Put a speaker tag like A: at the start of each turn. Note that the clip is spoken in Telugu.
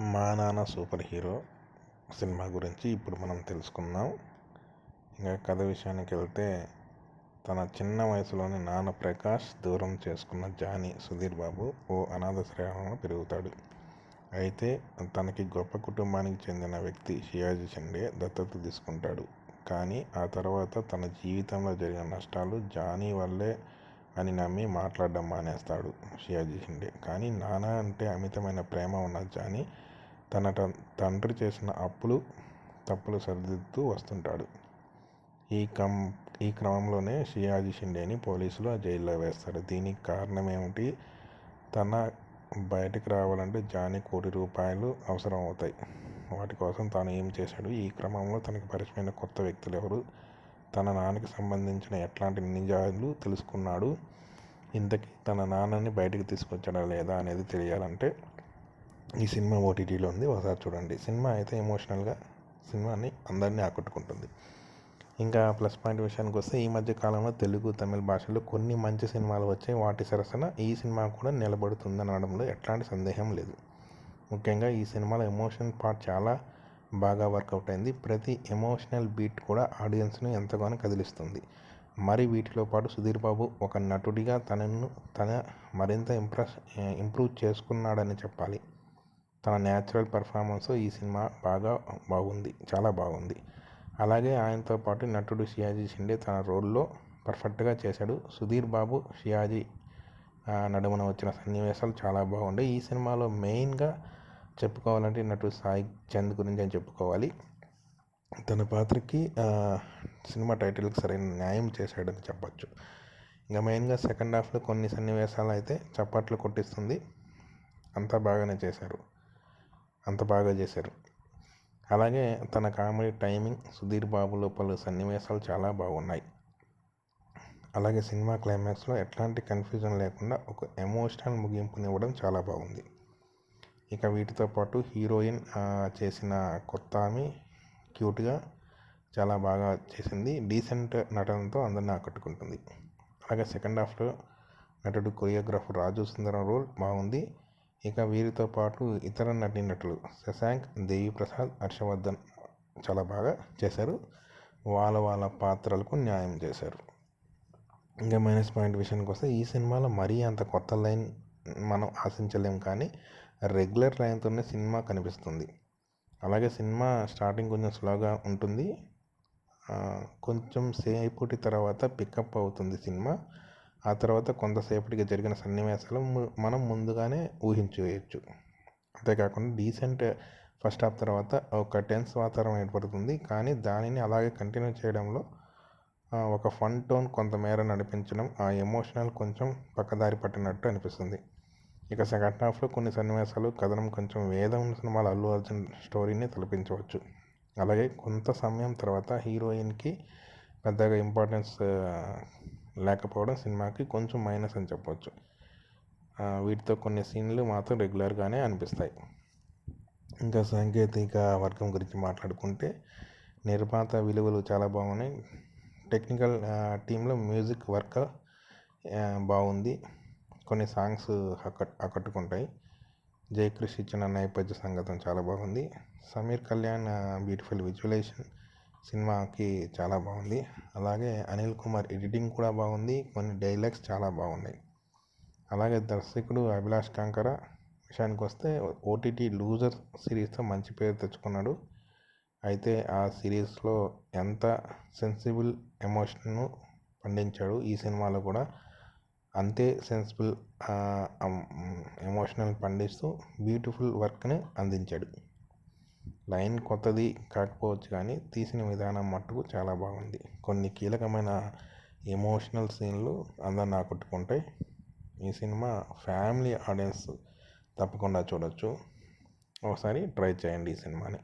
A: మా నాన్న సూపర్ హీరో సినిమా గురించి ఇప్పుడు మనం తెలుసుకుందాం. ఇంకా కథ విషయానికి వెళ్తే తన చిన్న వయసులోని నాన్న ప్రకాష్ దూరం చేసుకున్న జానీ సుధీర్ బాబు ఓ అనాథాశ్రయంలో పెరుగుతాడు. అయితే తనకి గొప్ప కుటుంబానికి చెందిన వ్యక్తి షియాజీ షిండే దత్తత తీసుకుంటాడు. కానీ ఆ తర్వాత తన జీవితంలో జరిగిన నష్టాలు జానీ వల్లే అని నమ్మి మాట్లాడడం మానేస్తాడు షియాజీ షిండే కానీ నానా అంటే అమితమైన ప్రేమ ఉన్న జానీ తన తండ్రి చేసిన అప్పులు తప్పులు సరిదిద్దుతూ వస్తుంటాడు. ఈ కం ఈ క్రమంలోనే షియాజీ షిండేని పోలీసులు ఆ జైల్లో వేస్తారు. దీనికి కారణం ఏమిటి తన బయటకు రావాలంటే జానీ కోటి రూపాయలు అవసరం అవుతాయి వాటి కోసం తాను ఏం చేశాడు? ఈ క్రమంలో తనకు పరిచయమైన కొత్త వ్యక్తులు ఎవరు? తన నాన్నకి సంబంధించిన ఎట్లాంటి నిజాలు తెలుసుకున్నాడు? ఇంతకీ తన నాన్నని బయటకు తీసుకొచ్చాడా లేదా అనేది తెలియాలంటే ఈ సినిమా ఓటీటీలో ఉంది. ఒకసారి చూడండి. సినిమా అయితే ఎమోషనల్గా సినిమాని అందరినీ ఆకట్టుకుంటుంది. ఇంకా ప్లస్ పాయింట్ విషయానికి వస్తే ఈ మధ్య కాలంలో తెలుగు తమిళ భాషలో కొన్ని మంచి సినిమాలు వచ్చాయి. వాటి సరసన ఈ సినిమా కూడా నిలబడుతుంది అనడంలో ఎట్లాంటి సందేహం లేదు. ముఖ్యంగా ఈ సినిమాలో ఎమోషన్ పార్ట్ చాలా బాగా వర్కౌట్ అయింది. ప్రతి ఎమోషనల్ బీట్ కూడా ఆడియన్స్ను ఎంతగానో కదిలిస్తుంది. మరి వీటిలో పాటు సుధీర్ బాబు ఒక నటుడిగా తనను తన మరింత ఇంప్రెస్ ఇంప్రూవ్ చేసుకున్నాడని చెప్పాలి. తన న్యాచురల్ పర్ఫార్మెన్స్ ఈ సినిమా బాగా బాగుంది చాలా బాగుంది. అలాగే ఆయనతో పాటు నటుడు షియాజీ షిండే తన రోల్లో పర్ఫెక్ట్గా చేశాడు. సుధీర్ బాబు షియాజీ నడుమన వచ్చిన సన్నివేశాలు చాలా బాగుండే. ఈ సినిమాలో మెయిన్గా చెప్పుకోవాలంటే నటుడు సాయి చంద్ గురించి అని చెప్పుకోవాలి. తన పాత్రకి సినిమా టైటిల్కి సరైన న్యాయం చేశాడని చెప్పచ్చు. ఇంకా మెయిన్గా సెకండ్ హాఫ్లో కొన్ని సన్నివేశాలు అయితే చప్పట్లు కొట్టిస్తుంది. అంతా బాగానే చేశారు. అంత బాగా చేశారు. అలాగే తన కామెడీ టైమింగ్ సుధీర్ బాబులో పలు సన్నివేశాలు చాలా బాగున్నాయి. అలాగే సినిమా క్లైమాక్స్లో ఎట్లాంటి కన్ఫ్యూజన్ లేకుండా ఒక ఎమోషనల్ ముగింపునివ్వడం చాలా బాగుంది. ఇక వీటితో పాటు హీరోయిన్ చేసిన కొత్త ఆమె క్యూట్గా చాలా బాగా చేసింది. డీసెంట్ నటనతో అందరిని ఆకట్టుకుంటుంది. అలాగే సెకండ్ హాఫ్లో నటుడు కొరియోగ్రాఫర్ రాజు సుందరం రోల్ బాగుంది. ఇక వీరితో పాటు ఇతర నటీనటులు శశాంక్ దేవి ప్రసాద్ హర్షవర్ధన్ చాలా బాగా చేశారు. వాళ్ళ వాళ్ళ పాత్రలకు న్యాయం చేశారు. ఇంకా మైనస్ పాయింట్ విషయానికి వస్తే ఈ సినిమాలో మరీ అంత కొత్త లైన్ మనం ఆశించలేం కానీ రెగ్యులర్ లైన్తోనే సినిమా కనిపిస్తుంది. అలాగే సినిమా స్టార్టింగ్ కొంచెం స్లోగా ఉంటుంది. కొంచెం సేపటి తర్వాత పికప్ అవుతుంది సినిమా. ఆ తర్వాత కొంతసేపటికి జరిగిన సన్నివేశాలు మనం ముందుగానే ఊహించేయచ్చు అంతేకాకుండా డీసెంట్ ఫస్ట్ హాఫ్ తర్వాత ఒక టెన్స్ వాతావరణం ఏర్పడుతుంది. కానీ దానిని అలాగే కంటిన్యూ చేయడంలో ఒక ఫన్ టోన్ కొంతమేర నడిపించడం ఆ ఎమోషనల్ కొంచెం పక్కదారి పట్టినట్టు అనిపిస్తుంది. ఇక సెకండ్ హాఫ్లో కొన్ని సన్నివేశాలు కథనం కొంచెం వేదం సినిమాల అల్లు అర్జున్ స్టోరీని తలపించవచ్చు. అలాగే కొంత సమయం తర్వాత హీరోయిన్కి పెద్దగా ఇంపార్టెన్స్ లేకపోవడం సినిమాకి కొంచెం మైనస్ అని చెప్పవచ్చు వీటితో కొన్ని సీన్లు మాత్రం రెగ్యులర్గానే అనిపిస్తాయి. ఇంకా సాంకేతిక వర్గం గురించి మాట్లాడుకుంటే నిర్మాత విలువలు చాలా బాగున్నాయి. టెక్నికల్ టీంలో మ్యూజిక్ వర్క్ బాగుంది. కొన్ని సాంగ్స్ ఆకట్ ఆకట్టుకుంటాయి. జయక్రిష్ ఇచ్చిన నేపథ్య సంగతం చాలా బాగుంది. సమీర్ కళ్యాణ్ బ్యూటిఫుల్ విజువలైజేషన్ సినిమాకి చాలా బాగుంది. అలాగే అనిల్ కుమార్ ఎడిటింగ్ కూడా బాగుంది. కొన్ని డైలాగ్స్ చాలా బాగున్నాయి. అలాగే దర్శకుడు అభిలాష్ కాంకర విషయానికి వస్తే ఓటీటీ లూజర్ సిరీస్తో మంచి పేరు తెచ్చుకున్నాడు. అయితే ఆ సిరీస్లో ఎంత సెన్సిబుల్ ఎమోషన్ను పండించాడు ఈ సినిమాలో కూడా అంతే సెన్సిబుల్ ఎమోషనల్ పండిస్తూ బ్యూటిఫుల్ వర్క్ని అందించాడు. లైన్ కొత్తది కాకపోవచ్చు కానీ తీసిన విధానం మట్టుకు చాలా బాగుంది. కొన్ని కీలకమైన ఎమోషనల్ సీన్లు అందరిని ఆకట్టుకుంటాయి ఈ సినిమా ఫ్యామిలీ ఆడియన్స్ తప్పకుండా చూడొచ్చు. ఒకసారి ట్రై చేయండి ఈ సినిమాని.